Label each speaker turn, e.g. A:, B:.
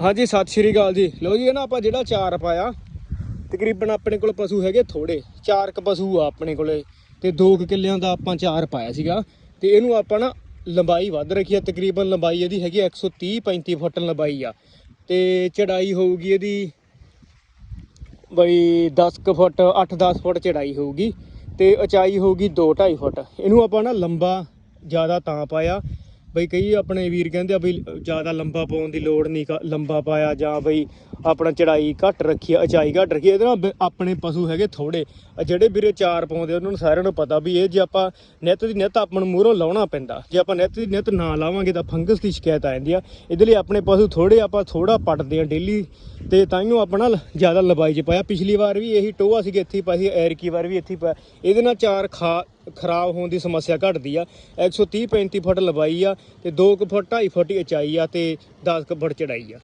A: ਹਾਂਜੀ, ਸਤਿ ਸ਼੍ਰੀ ਅਕਾਲ ਜੀ। ਲਓ ਜੀ, ਇਹ ਨਾ ਆਪਾਂ ਜਿਹੜਾ ਚਾਰ ਪਾਇਆ, ਤਕਰੀਬਨ ਆਪਣੇ ਕੋਲ ਪਸ਼ੂ ਹੈਗੇ ਥੋੜੇ ਚਾਰ ਕ ਪਸ਼ੂ ਆ ਆਪਣੇ ਕੋਲੇ ਤੇ 2 ਕਿੱਲਿਆਂ ਦਾ ਆਪਾਂ ਚਾਰ ਪਾਇਆ ਸੀਗਾ ਤੇ ਇਹਨੂੰ ਆਪਾਂ ਨਾ ਲੰਬਾਈ ਵੱਧ ਰੱਖੀ ਆ, ਤਕਰੀਬਨ ਲੰਬਾਈ ਇਹਦੀ ਹੈਗੀ ਆ 130 35 ਫੁੱਟ ਲੰਬਾਈ ਆ। ਤੇ ਚੜਾਈ ਹੋਊਗੀ ਇਹਦੀ ਬਈ 10 ਕੁ ਫੁੱਟ 8-10 ਫੁੱਟ ਚੜਾਈ ਹੋਊਗੀ ਤੇ ਉਚਾਈ ਹੋਊਗੀ 2-2.5 ਫੁੱਟ। ਇਹਨੂੰ ਆਪਾਂ ਨਾ ਲੰਬਾ ਜ਼ਿਆਦਾ ਤਾਂ ਪਾਇਆ ਬਈ ਕਈ ਆਪਣੇ ਵੀਰ ਕਹਿੰਦੇ ਆ ਬਈ ਜ਼ਿਆਦਾ ਲੰਬਾ ਪਾਉਣ ਦੀ ਲੋੜ ਨਹੀਂ, ਕ- ਲੰਬਾ ਪਾਇਆ ਜਾਂ ਬਈ ਆਪਣਾ ਚੜਾਈ ਘੱਟ ਰੱਖੀ, ਉਚਾਈ ਘੱਟ ਰੱਖੀ, ਇਹਦੇ ਨਾਲ ਆਪਣੇ ਪਸ਼ੂ ਹੈਗੇ ਥੋੜੇ ਜਿਹੜੇ ਵੀਰੇ ਚਾਰ ਪਾਉਂਦੇ ਉਹਨਾਂ ਨੂੰ ਸਾਰਿਆਂ ਨੂੰ ਪਤਾ ਵੀ ਇਹ ਜੇ ਆਪਾਂ ਨਿੱਤ ਦੀ ਨਿੱਤ ਆਪਾਂ ਨੂੰ ਮੂਹਰੋਂ ਲਾਉਣਾ ਪੈਂਦਾ। ਜੇ ਆਪਾਂ ਨਿੱਤ ਦੀ ਨਿੱਤ ਨਾ ਲਾਵਾਂਗੇ ਤਾਂ ਫੰਗਸ ਦੀ ਸ਼ਿਕਾਇਤ ਆ ਜਾਂਦੀ ਆ। ਇਹਦੇ ਲਈ ਆਪਣੇ ਪਸ਼ੂ ਥੋੜੇ ਆਪਾਂ ਥੋੜਾ ਪੱਟਦੇ ਆ, ਡੇਲੀ ਤੇ ਤਾਈਓ ਆਪਣਾ ਲ- ਜ਼ਿਆਦਾ ਲਬਾਈ ਚ ਪਾਇਆ। ਪਿਛਲੀ ਵਾਰ ਵੀ ਇਹੀ ਟੋਆ ਸੀਗੇ, ਇੱਥੇ ਹੀ ਪਾਇਆ ਸੀ ਐਰਕੀ ਵਾਰ ਵੀ ਇੱਥੇ ਪਾਇਆ। ਇਹਦੇ ਨਾਲ ਚਾਰ ਖਾ ਖਰਾਬ ਹੋਣ ਦੀ ਸਮੱਸਿਆ ਘਟਦੀ ਆ। 130 35 ਫੁੱਟ ਲਬਾਈ ਆ ਤੇ 2 ਫੁੱਟ 2.5 ਫੁੱਟ ਦੀ ਉਚਾਈ ਆ ਤੇ 10 ਕੁ ਫੁੱਟ ਚੜਾਈ ਆ।